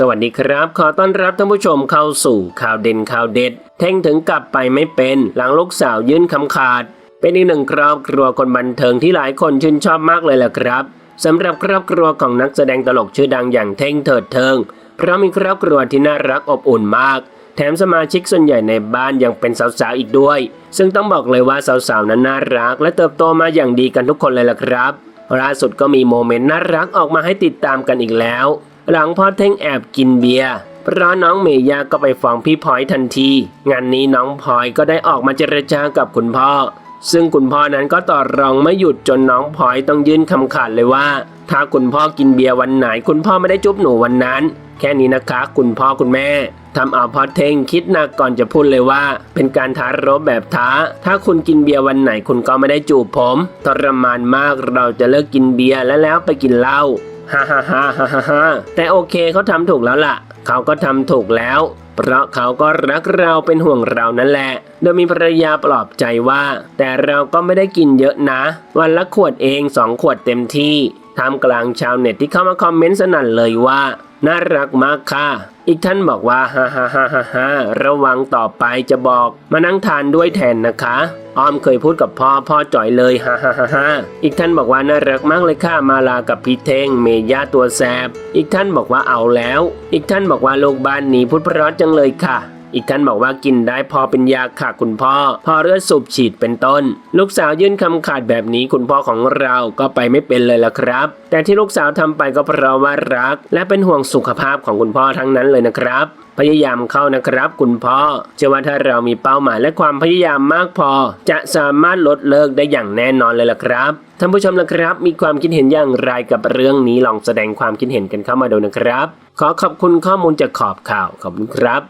สวัสดีครับ ขอต้อนรับท่านผู้ชมเข้าสู่ข่าวเด่นข่าวเด็ด เท่งถึงกลับไปไม่เป็นหลังลูกสาวยื่นคำขาด เป็นอีกหนึ่งครอบครัวคนบันเทิงที่หลายคนชื่นชอบมากเลยแหละครับสำหรับครอบครัวของนักแสดงตลกชื่อดังอย่างเท่งเถิดเทิง เพราะมีครอบครัวที่น่ารักอบอุ่นมาก แถมสมาชิกส่วนใหญ่ในบ้านยังเป็นสาวๆอีกด้วย ซึ่งต้องบอกเลยว่าสาวๆนั้นน่ารัก และเติบโตมาอย่างดีกันทุกคนเลยล่ะครับล่าสุดก็มีโมเมนต์น่ารักออกมาให้ติดตามกันอีกแล้ว หลังพ่อเท่งแอบกินเบียร์เพราะน้องเมย่าก็ไปฟ้องพี่พลอยทันที งานนี้น้องพลอยก็ได้ออกมาเจรจากับคุณพ่อ ซึ่งคุณพ่อนั้นก็ต่อรองไม่หยุดจนน้องพลอยต้องยื่นคำขาดเลยว่า ถ้าคุณพ่อกินเบียร์วันไหน คุณพ่อไม่ได้จุ๊บหนูวันนั้น แค่นี้นะคะ คุณพ่อคุณแม่ทำเอาพ่อเทงคิดหนักก่อนจะพูดเลยว่า เป็นการท้ารบแบบท้า ถ้าคุณกินเบียร์วันไหนคุณก็ไม่ได้จูบผมทรมานมากเราจะเลิกกินเบียร์และแล้วไปกินเหล้า ฮ่าฮ่าฮ่าฮ่าฮ่าแต่โอเคเขาทำถูกแล้วล่ะ เขาก็ทำถูกแล้ว เพราะเขาก็รักเราเป็นห่วงเรานั่นแหละ โดยมีภรรยาปลอบใจว่า แต่เราก็ไม่ได้กินเยอะนะ วันละขวดเองสองขวดเต็มที่ท่ามกลางชาวเน็ตที่เข้ามาคอมเมนต์สนั่นเลยว่า น่ารักมากค่ะ อีกท่านบอกว่าฮ่าฮ่าฮ่าฮ่าฮ่าระวังต่อไปจะบอกมานั่งทานด้วยแทนนะคะอ้อมเคยพูดกับพ่อพ่อจ่อยเลยฮ่าฮ่าฮ่าฮ่าอีกท่านบอกว่าน่ารักมากเลยค่ะมาลากับพี่เทงเมย่าตัวแสบอีกท่านบอกว่าเอาแล้ว อีกท่านบอกว่าลูกบ้านนี้พูดเพราะจังเลยค่ะ อีกท่านบอกว่ากินได้พอเป็นยาค่ะคุณพ่อ พอเลือดสูบฉีดเป็นต้น ลูกสาวยื่นคำขาดแบบนี้คุณพ่อของเราก็ไปไม่เป็นเลยละครับ แต่ที่ลูกสาวทำไปก็เพราะว่ารัก และเป็นห่วงสุขภาพของคุณพ่อทั้งนั้นเลยนะครับพยายามเข้านะครับคุณพ่อเชื่อว่าถ้าเรามีเป้าหมายและความพยายามมากพอ จะสามารถลดเลิกได้อย่างแน่นอนเลยล่ะครับท่านผู้ชมนะครับ มีความคิดเห็นอย่างไรกับเรื่องนี้ลองแสดงความคิดเห็นกันเข้ามาดูนะครับ ขอขอบคุณข้อมูลจากขอบข่าวขอบคุณครับ